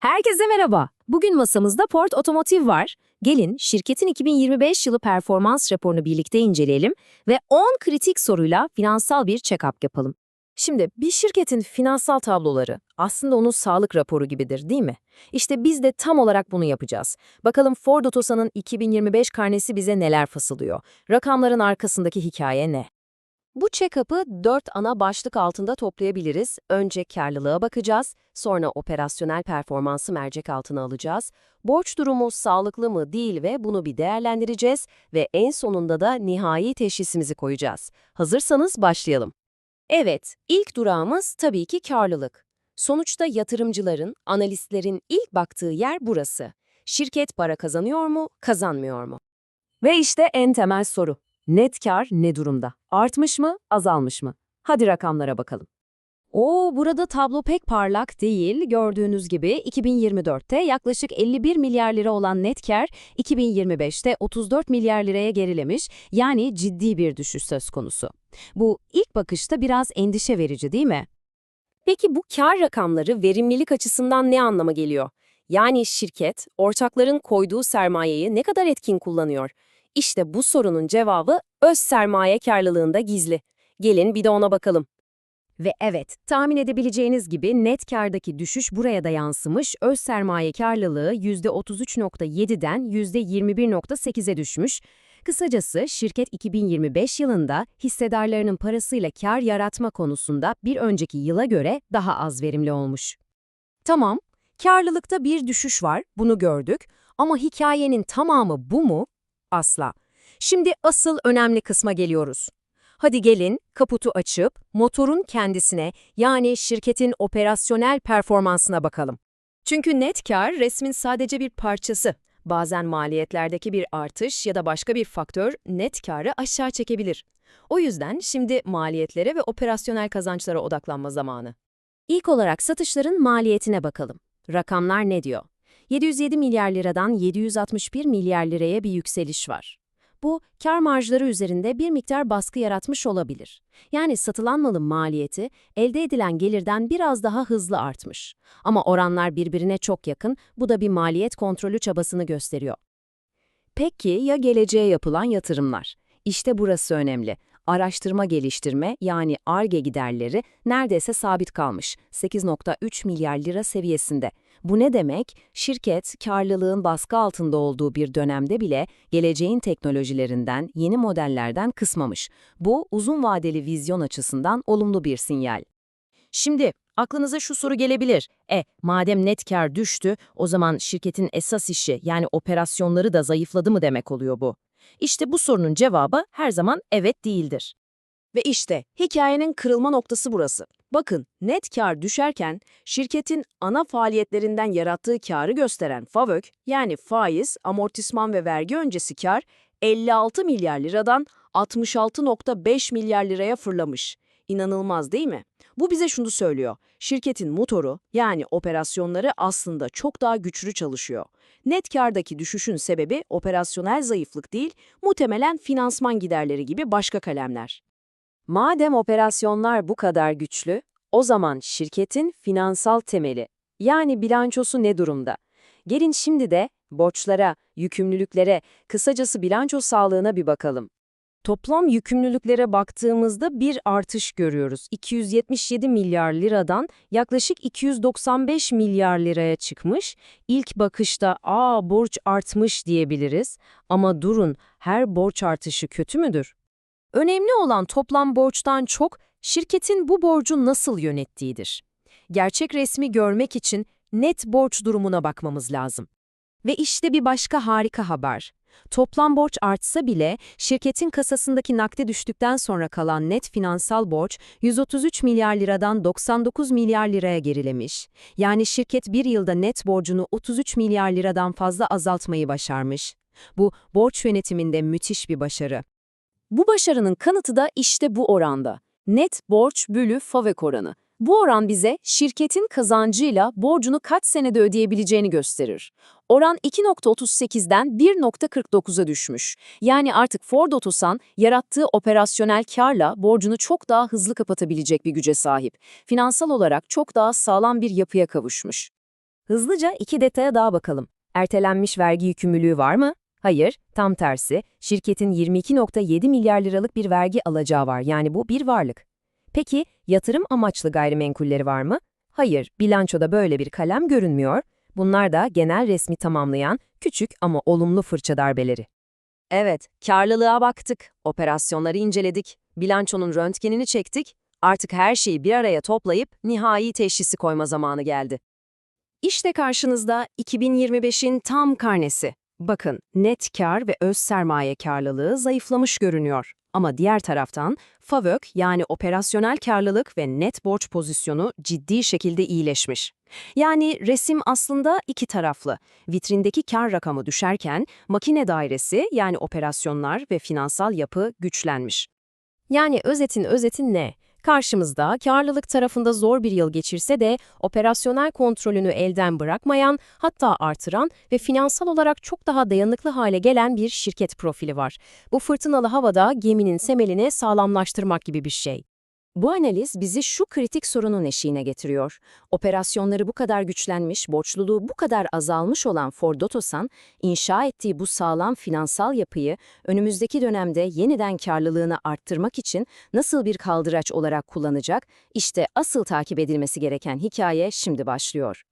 Herkese merhaba. Bugün masamızda Port Otomotiv var. Gelin şirketin 2025 yılı performans raporunu birlikte inceleyelim ve 10 kritik soruyla finansal bir check-up yapalım. Şimdi bir şirketin finansal tabloları aslında onun sağlık raporu gibidir değil mi? İşte biz de tam olarak bunu yapacağız. Bakalım Ford Otosan'ın 2025 karnesi bize neler fasılıyor? Rakamların arkasındaki hikaye ne? Bu check-up'ı dört ana başlık altında toplayabiliriz. Önce karlılığa bakacağız, sonra operasyonel performansı mercek altına alacağız, borç durumu sağlıklı mı değil ve bunu bir değerlendireceğiz ve en sonunda da nihai teşhisimizi koyacağız. Hazırsanız başlayalım. Evet, ilk durağımız tabii ki karlılık. Sonuçta yatırımcıların, analistlerin ilk baktığı yer burası. Şirket para kazanıyor mu, kazanmıyor mu? Ve işte en temel soru. Net kar ne durumda? Artmış mı, azalmış mı? Hadi rakamlara bakalım. Oo, burada tablo pek parlak değil. Gördüğünüz gibi 2024'te yaklaşık 51 milyar lira olan net kar 2025'te 34 milyar liraya gerilemiş. Yani ciddi bir düşüş söz konusu. Bu ilk bakışta biraz endişe verici değil mi? Peki bu kar rakamları verimlilik açısından ne anlama geliyor? Yani şirket, ortakların koyduğu sermayeyi ne kadar etkin kullanıyor? İşte bu sorunun cevabı öz sermaye karlılığında gizli. Gelin bir de ona bakalım. Ve evet, tahmin edebileceğiniz gibi net kardaki düşüş buraya da yansımış, öz sermaye karlılığı %33.7'den %21.8'e düşmüş. Kısacası şirket 2025 yılında hissedarlarının parasıyla kar yaratma konusunda bir önceki yıla göre daha az verimli olmuş. Tamam, karlılıkta bir düşüş var, bunu gördük ama hikayenin tamamı bu mu? Asla. Şimdi asıl önemli kısma geliyoruz. Hadi gelin kaputu açıp motorun kendisine yani şirketin operasyonel performansına bakalım. Çünkü net kar resmin sadece bir parçası. Bazen maliyetlerdeki bir artış ya da başka bir faktör net karı aşağı çekebilir. O yüzden şimdi maliyetlere ve operasyonel kazançlara odaklanma zamanı. İlk olarak satışların maliyetine bakalım. Rakamlar ne diyor? 707 milyar liradan 761 milyar liraya bir yükseliş var. Bu, kar marjları üzerinde bir miktar baskı yaratmış olabilir. Yani satılan malın maliyeti, elde edilen gelirden biraz daha hızlı artmış. Ama oranlar birbirine çok yakın, bu da bir maliyet kontrolü çabasını gösteriyor. Peki ya geleceğe yapılan yatırımlar? İşte burası önemli. Araştırma geliştirme yani ARGE giderleri neredeyse sabit kalmış, 8.3 milyar lira seviyesinde. Bu ne demek? Şirket, karlılığın baskı altında olduğu bir dönemde bile geleceğin teknolojilerinden, yeni modellerden kısmamış. Bu, uzun vadeli vizyon açısından olumlu bir sinyal. Şimdi aklınıza şu soru gelebilir. E, madem net kar düştü, o zaman şirketin esas işi yani operasyonları da zayıfladı mı demek oluyor bu? İşte bu sorunun cevabı her zaman evet değildir. Ve işte hikayenin kırılma noktası burası. Bakın net kar düşerken şirketin ana faaliyetlerinden yarattığı karı gösteren FAVÖK yani faiz, amortisman ve vergi öncesi kar 56 milyar liradan 66.5 milyar liraya fırlamış. İnanılmaz değil mi? Bu bize şunu söylüyor. Şirketin motoru yani operasyonları aslında çok daha güçlü çalışıyor. Net kardaki düşüşün sebebi operasyonel zayıflık değil, muhtemelen finansman giderleri gibi başka kalemler. Madem operasyonlar bu kadar güçlü, o zaman şirketin finansal temeli, yani bilançosu ne durumda? Gelin şimdi de borçlara, yükümlülüklere, kısacası bilanço sağlığına bir bakalım. Toplam yükümlülüklere baktığımızda bir artış görüyoruz. 277 milyar liradan yaklaşık 295 milyar liraya çıkmış. İlk bakışta ''Aa borç artmış'' diyebiliriz. Ama durun, her borç artışı kötü müdür? Önemli olan toplam borçtan çok şirketin bu borcu nasıl yönettiğidir. Gerçek resmi görmek için net borç durumuna bakmamız lazım. Ve işte bir başka harika haber. Toplam borç artsa bile şirketin kasasındaki nakde düştükten sonra kalan net finansal borç 133 milyar liradan 99 milyar liraya gerilemiş. Yani şirket bir yılda net borcunu 33 milyar liradan fazla azaltmayı başarmış. Bu borç yönetiminde müthiş bir başarı. Bu başarının kanıtı da işte bu oranda. Net borç bölü FAVÖK oranı. Bu oran bize şirketin kazancıyla borcunu kaç senede ödeyebileceğini gösterir. Oran 2.38'den 1.49'a düşmüş. Yani artık Ford Otosan yarattığı operasyonel karla borcunu çok daha hızlı kapatabilecek bir güce sahip. Finansal olarak çok daha sağlam bir yapıya kavuşmuş. Hızlıca iki detaya daha bakalım. Ertelenmiş vergi yükümlülüğü var mı? Hayır, tam tersi. Şirketin 22.7 milyar liralık bir vergi alacağı var. Yani bu bir varlık. Peki yatırım amaçlı gayrimenkulleri var mı? Hayır, bilançoda böyle bir kalem görünmüyor. Bunlar da genel resmi tamamlayan küçük ama olumlu fırça darbeleri. Evet, karlılığa baktık, operasyonları inceledik, bilançonun röntgenini çektik, artık her şeyi bir araya toplayıp nihai teşhisi koyma zamanı geldi. İşte karşınızda 2025'in tam karnesi. Bakın, net kar ve öz sermaye karlılığı zayıflamış görünüyor. Ama diğer taraftan FAVÖK yani operasyonel karlılık ve net borç pozisyonu ciddi şekilde iyileşmiş. Yani resim aslında iki taraflı. Vitrindeki kar rakamı düşerken makine dairesi yani operasyonlar ve finansal yapı güçlenmiş. Yani özetin özetin ne? Karşımızda karlılık tarafında zor bir yıl geçirse de operasyonel kontrolünü elden bırakmayan, hatta artıran ve finansal olarak çok daha dayanıklı hale gelen bir şirket profili var. Bu fırtınalı havada geminin semelini sağlamlaştırmak gibi bir şey. Bu analiz bizi şu kritik sorunun eşiğine getiriyor. Operasyonları bu kadar güçlenmiş, borçluluğu bu kadar azalmış olan Ford Otosan, inşa ettiği bu sağlam finansal yapıyı önümüzdeki dönemde yeniden karlılığını arttırmak için nasıl bir kaldıraç olarak kullanacak? İşte asıl takip edilmesi gereken hikaye şimdi başlıyor.